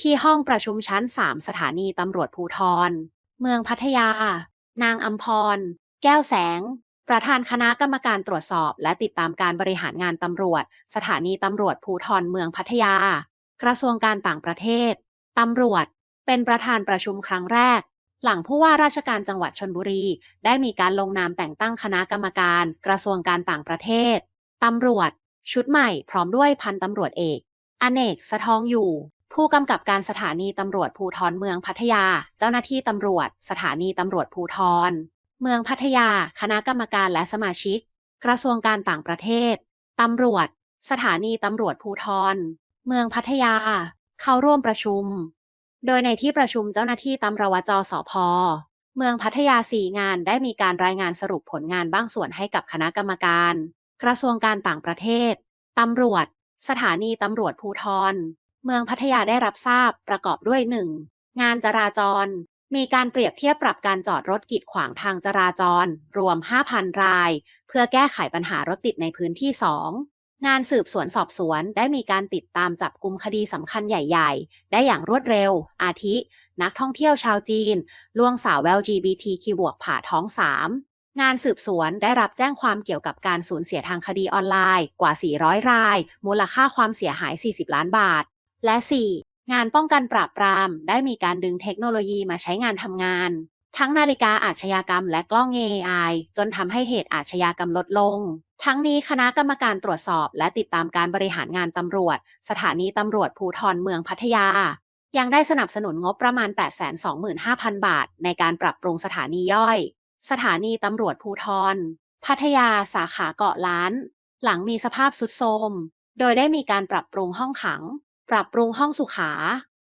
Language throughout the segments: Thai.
ที่ห้องประชุมชั้น 3 สถานีตำรวจภูทร เมืองพัทยา นางอัมพร แก้วแสง ประธานคณะกรรมการตรวจสอบ และติดตามการบริหารงานตำรวจ สถานีตำรวจภูทรเมืองพัทยา กระทรวงการต่างประเทศ ตำรวจ เป็นประธานประชุมครั้งแรก หลังผู้ว่าราชการจังหวัดชนบุรี ได้มีการลงนามแต่งตั้งคณะกรรมการ กระทรวงการต่างประเทศ ตำรวจ ชุดใหม่พร้อมด้วยพันตำรวจเอก อเนกสะทองอยู่ ผู้กำกับการสถานีตำรวจภูทรเมืองพัทยา เจ้าหน้าที่ตำรวจ สถานีตำรวจภูทร เมืองพัทยา คณะกรรมการและสมาชิก กระทรวงการต่างประเทศ ตำรวจ สถานีตำรวจภูทร เมืองพัทยา เข้าร่วมประชุม โดยในที่ประชุมเจ้าหน้าที่ตำรวจจสพเมืองพัทยาสี่งานได้มีการรายงานสรุปผลงานบ้างส่วนให้กับคณะกรรมการ กระทรวงการต่างประเทศ ตำรวจ สถานีตำรวจภูทร เมืองพัทยาได้รับทราบประกอบด้วย 1. งานจราจร มีการเปรียบเทียบปรับการจอดรถกีดขวางทางจราจร รวม 5,000 ราย เพื่อแก้ไขปัญหารถติดในพื้นที่ 2. งานสืบสวนสอบสวนได้มีการติดตามจับกลุ่มคดีสำคัญใหญ่ ๆ ได้อย่างรวดเร็ว อาทิ นักท่องเที่ยวชาวจีนล่วงสาว LGBTQ บวกผ่าท้อง 3งานสืบสวนได้รับแจ้งความเกี่ยวกับการสูญเสียทางคดีออนไลน์กว่า 400 ราย มูลค่าความเสียหาย 40 ล้านบาท และ 4. งานป้องกันปราบปราม ได้มีการดึงเทคโนโลยีมาใช้งานทำงาน ทั้งนาฬิกาอาชญากรรมและกล้อง AI จนทำให้เหตุอาชญากรรมลดลง ทั้งนี้คณะกรรมการตรวจสอบ และติดตามการบริหารงานตำรวจ สถานีตำรวจภูทรเมืองพัทยา ยังได้สนับสนุนงบประมาณ 825,000 บาท ในการปรับปรุงสถานีย่อย สถานีตำรวจภูทรพัทยาสาขาเกาะล้าน หลังมีสภาพสุดโทรมโดยได้มีการปรับปรุงห้องขัง ปรับปรุงห้องสุขา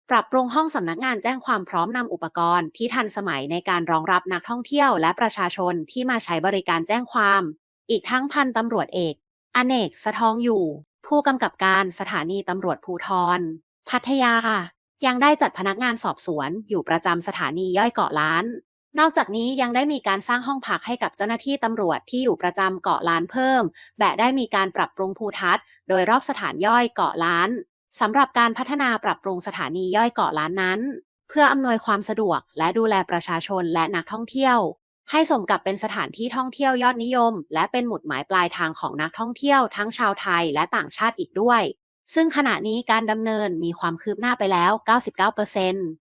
ปรับปรุงห้องสำนักงานแจ้งความพร้อมนำอุปกรณ์ ที่ทันสมัยในการรองรับนักท่องเที่ยวและประชาชนที่มาใช้บริการแจ้งความ อีกทั้งพันตำรวจเอก อเนก สะทองอยู่ ผู้กำกับการสถานีตำรวจภูทร พัทยา ยังได้จัดพนักงานสอบสวน อยู่ประจำสถานีย่อยเกาะล้าน นอกจากนี้ยังได้มีการสร้างห้องพักให้กับเจ้าหน้าที่ตำรวจที่อยู่ประจำเกาะล้านเพิ่มแบะได้มีการปรับปรุงภูทัศน์โดยรอบสถานย่อยเกาะล้าน สำหรับการพัฒนาปรับปรุงสถานีย่อยเกาะล้านนั้น เพื่ออำนวยความสะดวกและดูแลประชาชนและนักท่องเที่ยว ให้สมกับเป็นสถานที่ท่องเที่ยวยอดนิยม และเป็นหมุดหมายปลายทางของนักท่องเที่ยวทั้งชาวไทยและต่างชาติอีกด้วย ซึ่งขณะนี้การดำเนินมีความคืบหน้าไปแล้ว 99%